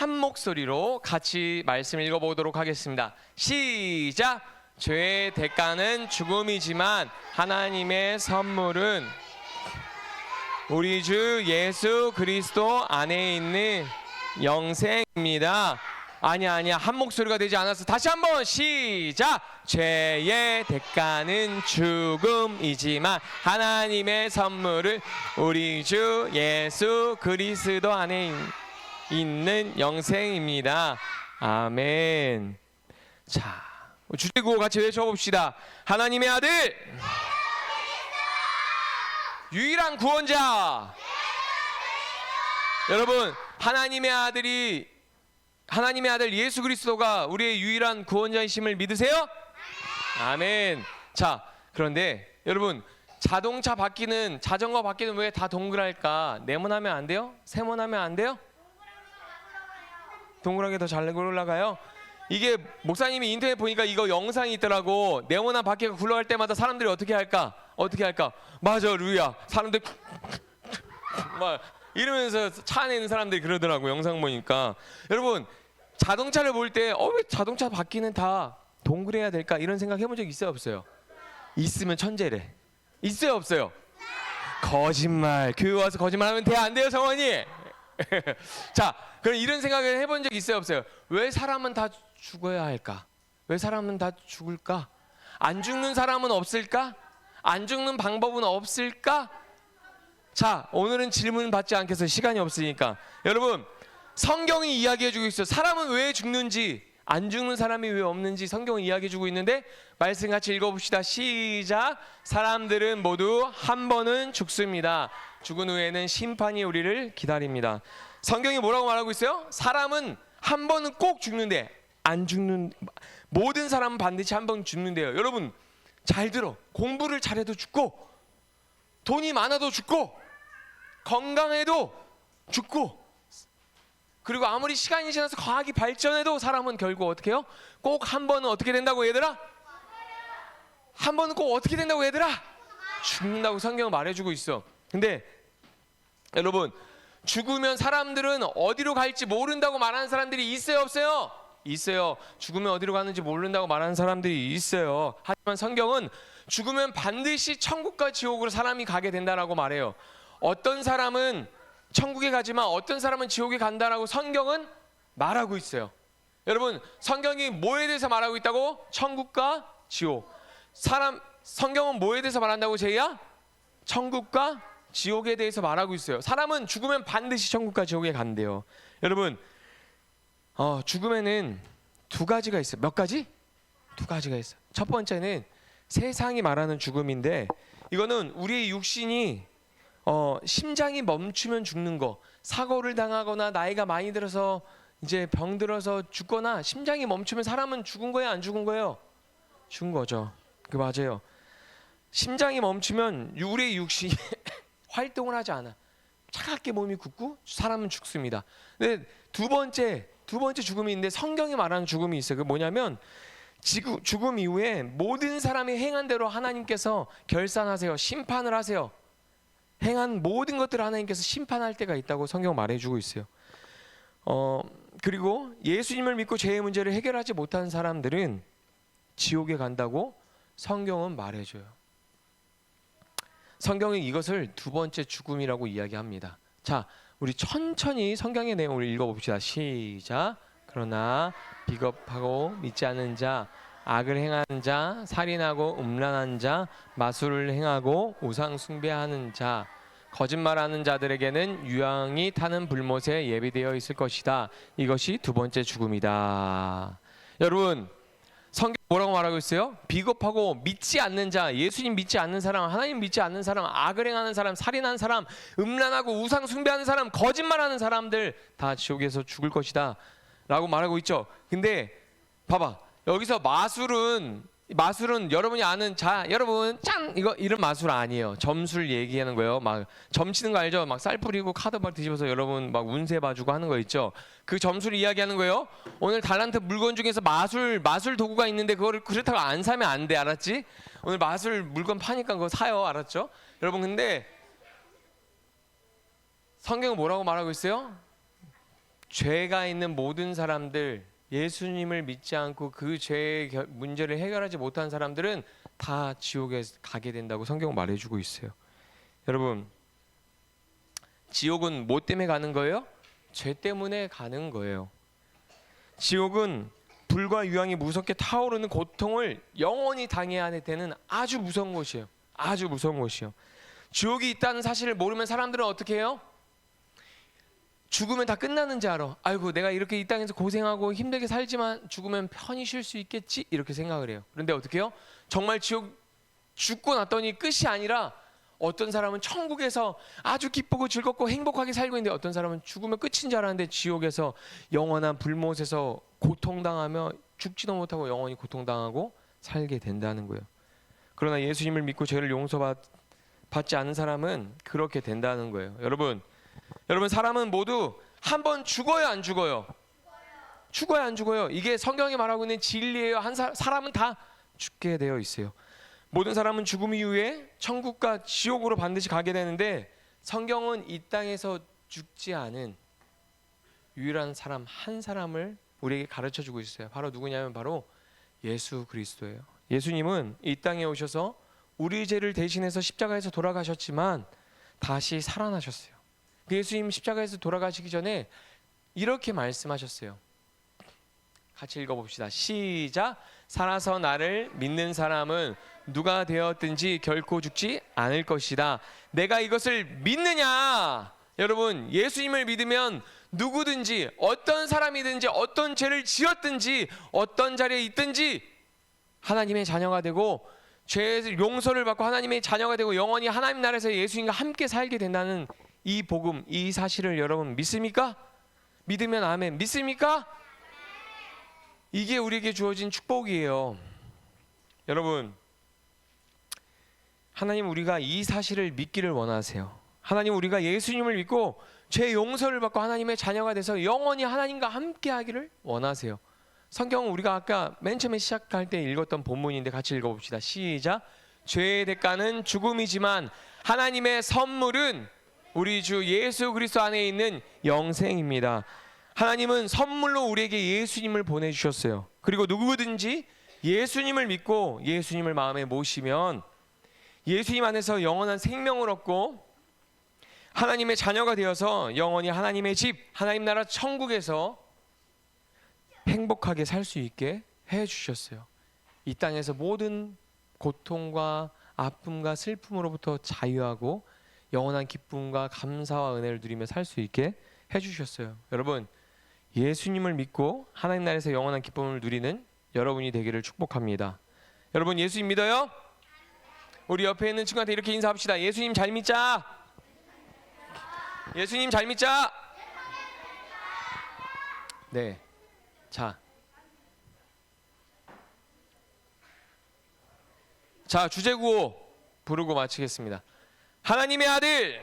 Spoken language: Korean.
한 목소리로 같이 말씀 읽어보도록 하겠습니다. 시작. 죄의 대가는 죽음이지만 하나님의 선물은 우리 주 예수 그리스도 안에 있는 영생입니다. 아니야 아니야 한 목소리가 되지 않았어. 다시 한번 시작. 죄의 대가는 죽음이지만 하나님의 선물을 우리 주 예수 그리스도 안에 있- 있는 영생입니다. 아멘. 자, 주제구호 같이 외쳐봅시다. 하나님의 아들, 유일한 구원자. 여러분, 하나님의 아들이 하나님의 아들 예수 그리스도가 우리의 유일한 구원자이심을 믿으세요? 아멘. 자, 그런데 여러분 자동차 바퀴는 자전거 바퀴는 왜 다 동그랄까? 네모나면 안 돼요? 세모나면 안 돼요? 동그랗게 더 잘 올라가요? 이게 목사님이 인터넷 보니까 이거 영상이 있더라고. 네모난 바퀴가 굴러갈 때마다 사람들이 어떻게 할까? 어떻게 할까? 맞아, 루야. 사람들 막 이러면서 차 안에 있는 사람들이 그러더라고 영상 보니까. 여러분 자동차를 볼 때 어 왜 자동차 바퀴는 다 동그래야 될까 이런 생각 해본 적 있어요 없어요? 있으면 천재래. 있어요 없어요? 거짓말. 교회 와서 거짓말하면 돼 안 돼요 성원이? 자, 그럼 이런 생각을 해본 적 있어요 없어요? 왜 사람은 다 죽어야 할까? 왜 사람은 다 죽을까? 안 죽는 사람은 없을까? 안 죽는 방법은 없을까? 자, 오늘은 질문 받지 않겠어요. 시간이 없으니까. 여러분, 성경이 이야기해주고 있어요. 사람은 왜 죽는지, 안 죽는 사람이 왜 없는지 성경이 이야기해주고 있는데 말씀 같이 읽어봅시다. 시작. 사람들은 모두 한 번은 죽습니다. 죽은 후에는 심판이 우리를 기다립니다. 성경이 뭐라고 말하고 있어요? 사람은 한 번은 꼭 죽는데 안 죽는 모든 사람은 반드시 한 번 죽는데요. 여러분 잘 들어. 공부를 잘해도 죽고 돈이 많아도 죽고 건강해도 죽고 그리고 아무리 시간이 지나서 과학이 발전해도 사람은 결국 어떻게 해요? 꼭 한 번은 어떻게 된다고 얘들아? 한 번은 꼭 어떻게 된다고 얘들아? 죽는다고 성경은 말해주고 있어. 근데 여러분 죽으면 사람들은 어디로 갈지 모른다고 말하는 사람들이 있어요 없어요? 있어요. 죽으면 어디로 가는지 모른다고 말하는 사람들이 있어요. 하지만 성경은 죽으면 반드시 천국과 지옥으로 사람이 가게 된다라고 말해요. 어떤 사람은 천국에 가지만 어떤 사람은 지옥에 간다라고 성경은 말하고 있어요. 여러분, 성경이 뭐에 대해서 말하고 있다고? 천국과 지옥. 사람 성경은 뭐에 대해서 말한다고 제이야? 천국과 지옥에 대해서 말하고 있어요. 사람은 죽으면 반드시 천국과 지옥에 간대요. 여러분, 어, 죽음에는 두 가지가 있어요. 몇 가지? 두 가지가 있어요. 첫 번째는 세상이 말하는 죽음인데 이거는 우리의 육신이 어, 심장이 멈추면 죽는 거, 사고를 당하거나 나이가 많이 들어서 이제 병 들어서 죽거나 심장이 멈추면 사람은 죽은 거예요, 안 죽은 거예요? 죽은 거죠. 그 맞아요. 심장이 멈추면 우리의 육신이 활동을 하지 않아. 차갑게 몸이 굳고 사람은 죽습니다. 근데 두 번째 두 번째 죽음이 있는데 성경이 말하는 죽음이 있어요. 그 뭐냐면 지구, 죽음 이후에 모든 사람이 행한 대로 하나님께서 결산하세요. 심판을 하세요. 행한 모든 것들을 하나님께서 심판할 때가 있다고 성경 말해주고 있어요. 어 그리고 예수님을 믿고 죄의 문제를 해결하지 못한 사람들은 지옥에 간다고 성경은 말해줘요. 성경은 이것을 두 번째 죽음이라고 이야기합니다. 자, 우리 천천히 성경의 내용을 읽어봅시다. 시작. 그러나 비겁하고 믿지 않는 자, 악을 행하는 자, 살인하고 음란한 자, 마술을 행하고 우상 숭배하는 자, 거짓말하는 자들에게는 유황이 타는 불못에 예비되어 있을 것이다. 이것이 두 번째 죽음이다. 여러분, 뭐라고 말하고 있어요? 비겁하고 믿지 않는 자, 예수님 믿지 않는 사람, 하나님 믿지 않는 사람, 악을 행하는 사람, 살인하는 사람, 음란하고 우상 숭배하는 사람, 거짓말하는 사람들 다 지옥에서 죽을 것이다. 라고 말하고 있죠. 근데 봐봐. 여기서 마술은 마술은 여러분이 아는 자 여러분 짠 이거 이런 마술 아니에요. 점술 얘기하는 거예요. 막 점치는 거 알죠? 막 쌀 뿌리고 카드 막 뒤집어서 여러분 막 운세 봐주고 하는 거 있죠. 그 점술 이야기하는 거예요. 오늘 달란트 물건 중에서 마술 마술 도구가 있는데 그거를 그렇다고 안 사면 안 돼. 알았지? 오늘 마술 물건 파니까 그거 사요. 알았죠? 여러분 근데 성경은 뭐라고 말하고 있어요? 죄가 있는 모든 사람들 예수님을 믿지 않고 그 죄의 결- 문제를 해결하지 못한 사람들은 다 지옥에 가게 된다고 성경 말해주고 있어요. 여러분 지옥은 뭐 때문에 가는 거예요? 죄 때문에 가는 거예요. 지옥은 불과 유황이 무섭게 타오르는 고통을 영원히 당해야 되는 아주 무서운 곳이에요. 아주 무서운 곳이요. 지옥이 있다는 사실을 모르면 사람들은 어떻게 해요? 죽으면 다 끝나는지 알아. 아이고 내가 이렇게 이 땅에서 고생하고 힘들게 살지만 죽으면 편히 쉴 수 있겠지 이렇게 생각을 해요. 그런데 어떻게 해요? 정말 지옥 죽고 났더니 끝이 아니라 어떤 사람은 천국에서 아주 기쁘고 즐겁고 행복하게 살고 있는데 어떤 사람은 죽으면 끝인 줄 알았는데 지옥에서 영원한 불못에서 고통당하며 죽지도 못하고 영원히 고통당하고 살게 된다는 거예요. 그러나 예수님을 믿고 죄를 용서받지 않은 사람은 그렇게 된다는 거예요. 여러분, 여러분 사람은 모두 한 번 죽어요, 안 죽어요? 죽어요, 안 죽어요? 이게 성경이 말하고 있는 진리예요. 한 사, 사람은 다 죽게 되어 있어요. 모든 사람은 죽음 이후에 천국과 지옥으로 반드시 가게 되는데 성경은 이 땅에서 죽지 않은 유일한 사람 한 사람을 우리에게 가르쳐 주고 있어요. 바로 누구냐면 바로 예수 그리스도예요. 예수님은 이 땅에 오셔서 우리 죄를 대신해서 십자가에서 돌아가셨지만 다시 살아나셨어요. 그 예수님 십자가에서 돌아가시기 전에 이렇게 말씀하셨어요. 같이 읽어봅시다. 시작. 살아서 나를 믿는 사람은 누가 되었든지 결코 죽지 않을 것이다. 내가 이것을 믿느냐? 여러분, 예수님을 믿으면 누구든지 어떤 사람이든지 어떤 죄를 지었든지 어떤 자리에 있든지 하나님의 자녀가 되고 죄의 용서를 받고 하나님의 자녀가 되고 영원히 하나님 나라에서 예수님과 함께 살게 된다는 이 복음, 이 사실을 여러분 믿습니까? 믿으면 아멘. 믿습니까? 이게 우리에게 주어진 축복이에요. 여러분, 하나님 우리가 이 사실을 믿기를 원하세요. 하나님 우리가 예수님을 믿고 죄 용서를 받고 하나님의 자녀가 돼서 영원히 하나님과 함께 하기를 원하세요. 성경은 우리가 아까 맨 처음에 시작할 때 읽었던 본문인데 같이 읽어봅시다. 시작. 죄의 대가는 죽음이지만 하나님의 선물은 우리 주 예수 그리스도 안에 있는 영생입니다. 하나님은 선물로 우리에게 예수님을 보내주셨어요. 그리고 누구든지 예수님을 믿고 예수님을 마음에 모시면 예수님 안에서 영원한 생명을 얻고 하나님의 자녀가 되어서 영원히 하나님의 집, 하나님 나라 천국에서 행복하게 살 수 있게 해 주셨어요. 이 땅에서 모든 고통과 아픔과 슬픔으로부터 자유하고 영원한 기쁨과 감사와 은혜를 누리며 살 수 있게 해 주셨어요. 여러분, 예수님을 믿고 하나님 나라에서 영원한 기쁨을 누리는 여러분이 되기를 축복합니다. 여러분 예수님 믿어요? 우리 옆에 있는 친구한테 이렇게 인사합시다. 예수님 잘 믿자. 예수님 잘 믿자. 네. 자. 자, 주제 구호 부르고 마치겠습니다. 하나님의 아들